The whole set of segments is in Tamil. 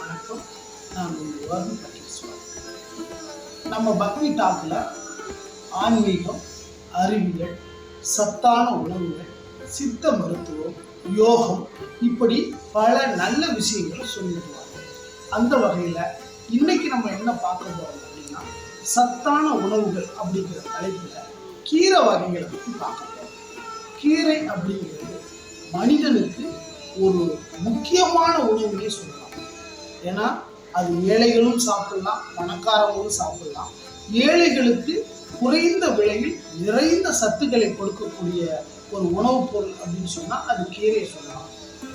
வணக்கம். நான் உங்கள் வருண் நம்ம பக்தி டாக்கில் ஆன்மீகம் அறிவியல் சத்தான உணவுகள் சித்த மருத்துவம் யோகம் இப்படி பல நல்ல விஷயங்களை சொல்லிட்டு அந்த வகையில் இன்னைக்கு நம்ம என்ன பார்க்க போகிறோம் அப்படின்னா சத்தான உணவுகள் அப்படிங்கிற தலைப்பில் கீரை வகைகளை பற்றி பார்க்க போகிறோம் கீரை அப்படிங்கிறது மனிதனுக்கு ஒரு முக்கியமான உணவுன்னே சொல்லலாம். ஏன்னா அது ஏழைகளும் சாப்பிடலாம் பணக்காரங்களும் சாப்பிடலாம். ஏழைகளுக்கு குறைந்த விலையில் நிறைந்த சத்துக்களை கொடுக்கக்கூடிய ஒரு உணவுப் பொருள் அப்படின்னு சொன்னால் அது கீரையை சொல்லலாம்.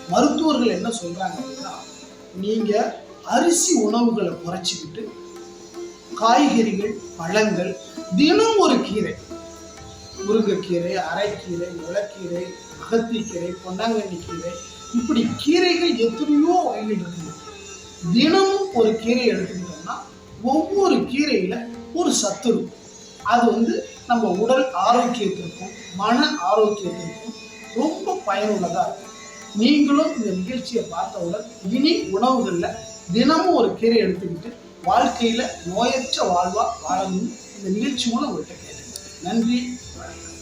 மருத்துவர்கள் என்ன சொல்கிறாங்க அப்படின்னா நீங்கள் அரிசி உணவுகளை குறைச்சிக்கிட்டு காய்கறிகள் பழங்கள் தினம் ஒரு கீரை. முருங்கைக்கீரை அரைக்கீரை முளைக்கீரை அகத்திக்கீரை பொன்னாங்கண்ணி கீரை இப்படி கீரைகள் எத்தனையோ வகைகள் இருக்குது. தினமும் ஒரு கீரை எடுத்துக்கிட்டோம்னா ஒவ்வொரு கீரையில் ஒரு சத்து இருக்கும். அது வந்து நம்ம உடல் ஆரோக்கியத்திற்கும் மன ஆரோக்கியத்திற்கும் ரொம்ப பயனுள்ளதாக இருக்கும். நீங்களும் இந்த நிகழ்ச்சியை பார்த்தவுடன் இனி உணவுகளில் தினமும் ஒரு கீரை எடுத்துக்கிட்டு வாழ்க்கையில் நோயற்ற வாழ்வாக வாழணும் இந்த நிகழ்ச்சி மூலம் உங்கள்கிட்ட கேட்டுக்கிறேன். நன்றி வணக்கம்.